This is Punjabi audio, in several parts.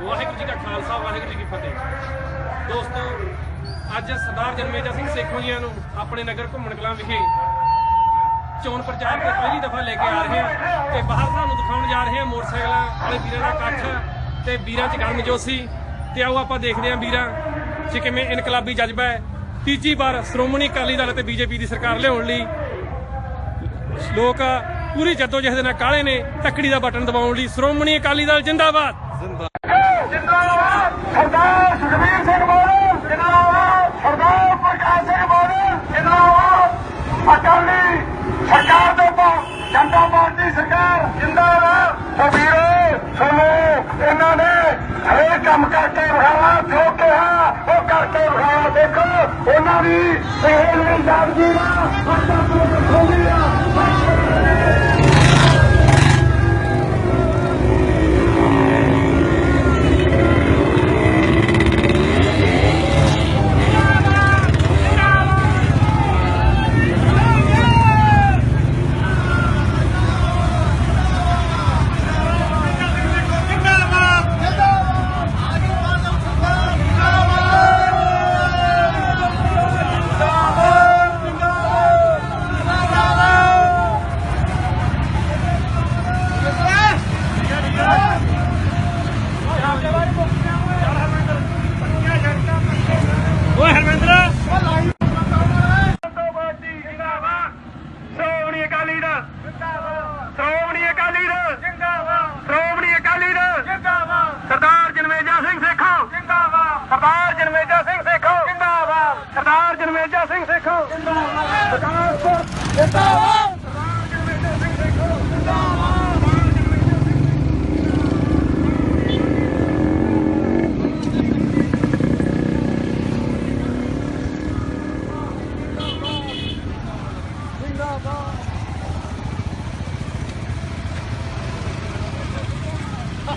ਵਾਹਿਗੁਰੂ ਜੀ ਕਾ ਖਾਲਸਾ, ਵਾਹਿਗੁਰੂ ਜੀ ਕੀ ਫਤਿਹ। ਦੋਸਤੋ, ਅੱਜ ਸਰਦਾਰ ਜਨਮੇਜਾ ਸਿੰਘ ਸੇਖੋਂ ਜੀਆਂ ਨੂੰ ਆਪਣੇ ਨਗਰ ਘੁੰਮਣ ਕਲਾਂ ਵਿਖੇ ਚੋਣ ਪ੍ਰਚਾਰ ਤੇ ਪਹਿਲੀ ਦਫਾ ਲੈ ਕੇ ਆ ਰਹੇ ਹਾਂ ਤੇ ਬਾਹਰ ਤੁਹਾਨੂੰ ਦਿਖਾਉਣ ਜਾ ਰਹੇ ਹਾਂ ਮੋਟਰਸਾਈਕਲਾਂ ਵਾਲੇ ਵੀਰਾਂ ਦਾ ਇਕੱਠ ਤੇ ਵੀਰਾਂ 'ਚ ਗਰਮਜੋਸ਼ ਸੀ ਤੇ ਆਓ ਆਪਾਂ ਦੇਖਦੇ ਹਾਂ ਵੀਰਾਂ 'ਚ ਕਿਵੇਂ ਇਨਕਲਾਬੀ ਜਜ਼ਬਾ ਹੈ। ਤੀਜੀ ਵਾਰ ਸ਼੍ਰੋਮਣੀ ਅਕਾਲੀ ਦਲ ਤੇ ਬੀਜੇਪੀ ਦੀ ਸਰਕਾਰ ਲਿਆਉਣ ਲਈ ਲੋਕ ਪੂਰੀ ਜਦੋਜਹਿਦ ਨਾਲ ਕਾਲੇ ਨੇ, ਤੱਕੜੀ ਦਾ ਬਟਨ ਦਬਾਉਣ ਲਈ ਸ਼੍ਰੋਮਣੀ ਅਕਾਲੀ ਦਲ ਜਿੰਦਾਬਾਦ ਜਿੰਦਾਬਾਦ। ਸਰਦਾਰ ਸੁਖਬੀਰ ਸਿੰਘ ਬਾਦਲ ਜਿੰਦਾਬਾਦ। ਸਰਦਾਰ ਪ੍ਰਕਾਸ਼ ਸਿੰਘ ਬਾਦਲ ਜਿੰਦਾਬਾਦ। ਅਕਾਲੀ ਸਰਕਾਰ ਦੇ ਜਨਤਾ ਪਾਰਟੀ ਸਰਕਾਰ, ਜਿੰਦਾਬਾਦ। ਸੁਖਬੀਰ ਸੁਣੋ, ਇਹਨਾਂ ਨੇ ਹਰੇਕ ਕੰਮ ਕਰਕੇ ਵਿਖਾਇਆ ਜੋ ਕਿਹਾ, ਉਹ ਕਰਕੇ ਵਿਖਾਇਆ ਦੇਖੋ, ਉਹਨਾਂ ਦੀ ਇਹ ਨਹੀਂ ਦਾਦਗੀ ਦਾ ਅੱਛਾ ਤੋਂ ਖੋਲੀ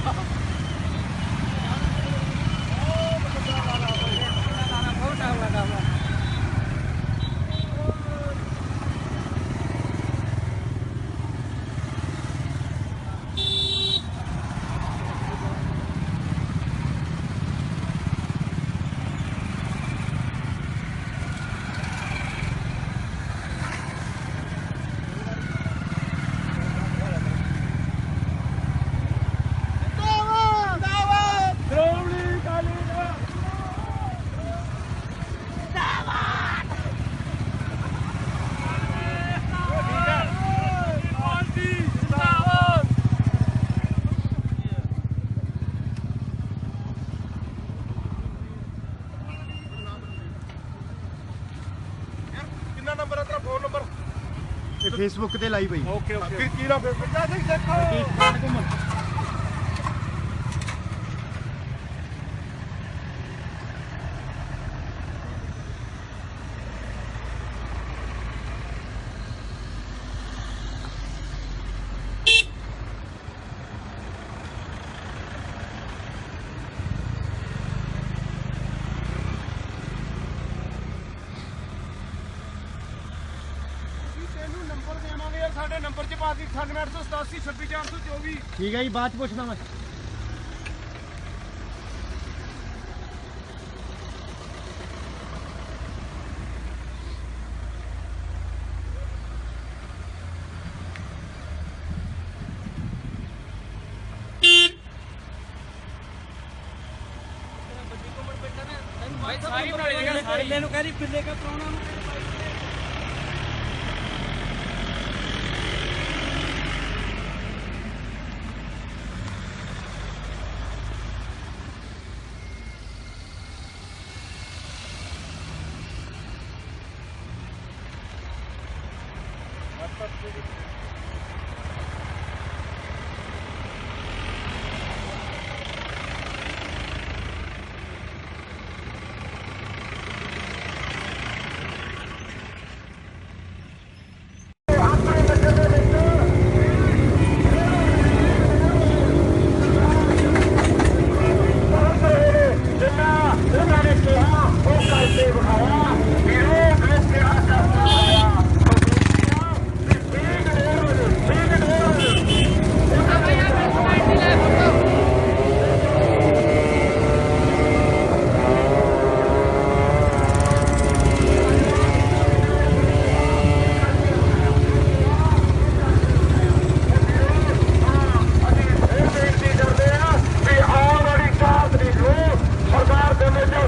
off. ਨੰਬਰ ਹੈ ਤੇਰਾ ਫੋਨ ਨੰਬਰ। ਇਹ ਫੇਸਬੁੱਕ ਤੇ ਲਾਈ ਬਈ। Okay okay. ਕੀ ਕੀ ਨਾਮ ਹੈ? ਪੰਜਾ ਸਿੰਘ ਸੇਖੋਂ ਤੈਨੂੰ ਨੰਬਰ ਦੇਵਾਂਗੇ ਸਾਡੇ ਨੰਬਰ 'ਚ ਪਾ ਦੀ 9887 26424 ਠੀਕ ਹੈ ਜੀ ਬਾਅਦ ਚ ਪੁੱਛਦਾ ਮੈਂ। ਨੂੰ ਕਹਿੰਦੀ ਪਿੱਲੇ ਕਾ ਪ੍ਰਾਹੁਣਾ ਨੂੰ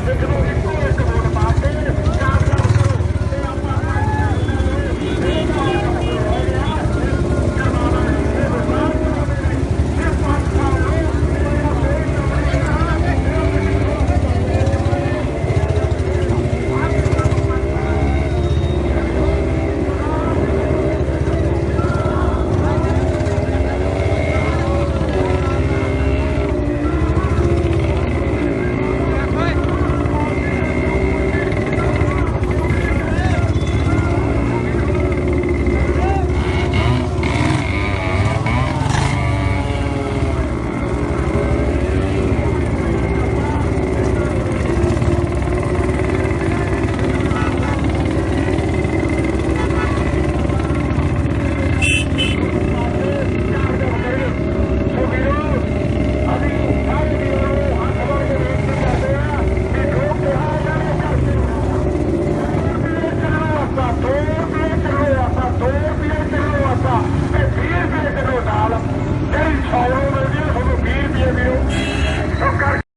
Fica no